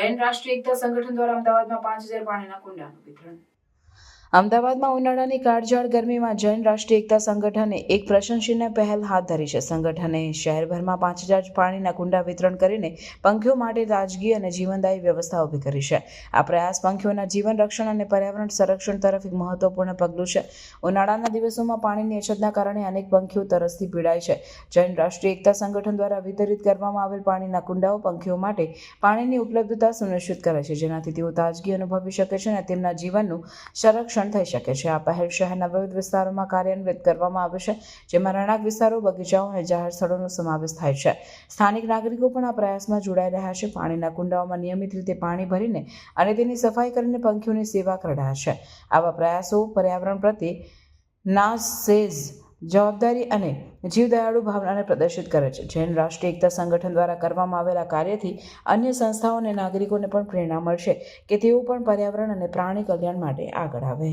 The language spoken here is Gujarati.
જૈન રાષ્ટ્રીય એકતા સંગઠન દ્વારા અમદાવાદમાં પાંચ હજાર પાણીના કુંડાનું વિતરણ. અમદાવાદમાં ઉનાળાની કાળઝાળ ગરમીમાં જૈન રાષ્ટ્રીય એકતા સંગઠને એક પ્રશંસનીય પહેલ હાથ ધરી છે. સંગઠને શહેરભરમાં પાંચ હજાર પાણીના કુંડા વિતરણ કરીને પંખીઓ માટે તાજગી અને જીવનદાયી વ્યવસ્થા ઊભી કરી છે. આ પ્રયાસ પંખીઓના જીવન રક્ષણ અને પર્યાવરણ સંરક્ષણ તરફ એક મહત્વપૂર્ણ પગલું છે. ઉનાળાના દિવસોમાં પાણીની અછતના કારણે અનેક પંખીઓ તરસથી પીડાય છે. જૈન રાષ્ટ્રીય એકતા સંગઠન દ્વારા વિતરિત કરવામાં આવેલ પાણીના કુંડાઓ પંખીઓ માટે પાણીની ઉપલબ્ધતા સુનિશ્ચિત કરે છે. જેનાથી તેઓ તાજગી અનુભવી શકે છે અને તેમના જીવનનું સંરક્ષણ થઈ શકે છે. આ પહેલ શહેરના વિવિધ વિસ્તારોમાં કાર્યાન્વિત કરવામાં આવે છે, જેમાં રહેણાંક વિસ્તારો, બગીચાઓ અને જાહેર સ્થળોનો સમાવેશ થાય છે. સ્થાનિક નાગરિકો પણ આ પ્રયાસમાં જોડાઈ રહ્યા છે. પાણીના કુંડાઓમાં નિયમિત રીતે પાણી ભરીને અને તેની સફાઈ કરીને પંખીઓની સેવા કરી રહ્યા છે. આવા પ્રયાસો પર્યાવરણ પ્રત્યે નાસેઝ જવાબદારી અને જીવદયાળુ ભાવનાને પ્રદર્શિત કરે છે. જૈન રાષ્ટ્રીય એકતા સંગઠન દ્વારા કરવામાં આવેલા કાર્યથી અન્ય સંસ્થાઓ અને નાગરિકોને પણ પ્રેરણા મળશે કે તેઓ પણ પર્યાવરણ અને પ્રાણી કલ્યાણ માટે આગળ આવે.